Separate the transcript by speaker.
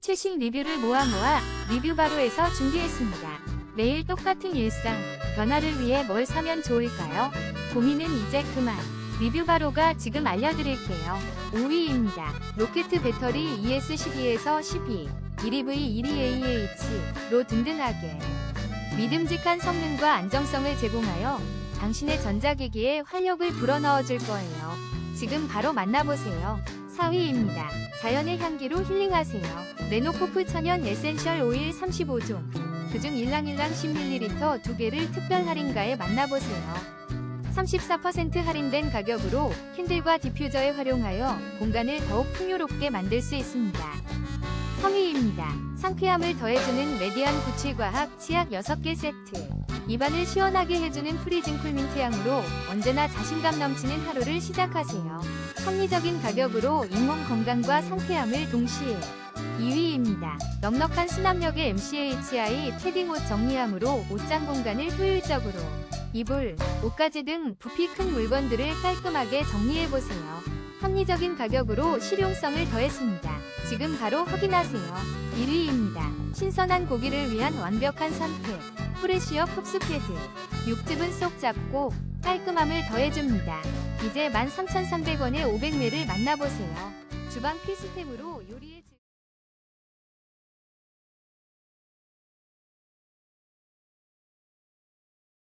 Speaker 1: 최신 리뷰를 모아 모아 리뷰 바로에서 준비했습니다. 매일 똑같은 일상, 변화를 위해 뭘 사면 좋을까요? 고민은 이제 그만. 리뷰 바로가 지금 알려드릴게요. 5위입니다. 로켓 배터리 ES12에서 12, 1EV 1EAH로 든든하게 믿음직한 성능과 안정성을 제공하여 당신의 전자기기에 활력을 불어넣어줄 거예요. 지금 바로 만나보세요. 4위입니다. 자연의 향기로 힐링하세요. 레노코프 천연 에센셜 오일 35종. 그중 일랑일랑 10ml 2개를 특별 할인가에 만나보세요. 34% 할인된 가격으로 캔들과 디퓨저에 활용하여 공간을 더욱 풍요롭게 만들 수 있습니다. 3위입니다. 상쾌함을 더해주는 레디안 구취과학 치약 6개 세트. 입안을 시원하게 해주는 프리징 쿨민트 향으로 언제나 자신감 넘치는 하루를 시작하세요. 합리적인 가격으로 잇몸 건강과 상쾌함을 동시에 2위입니다. 넉넉한 수납력의 MCHI 패딩 옷 정리함으로 옷장 공간을 효율적으로 이불, 옷가지 등 부피 큰 물건들을 깔끔하게 정리해보세요. 합리적인 가격으로 실용성을 더했습니다. 지금 바로 확인하세요. 1위입니다. 신선한 고기를 위한 완벽한 선택. 프레시어 흡수 패드. 육즙은 쏙 잡고 깔끔함을 더해줍니다. 이제 13,300원에 500ml 만나보세요. 주방 필수템으로 요리에 즐...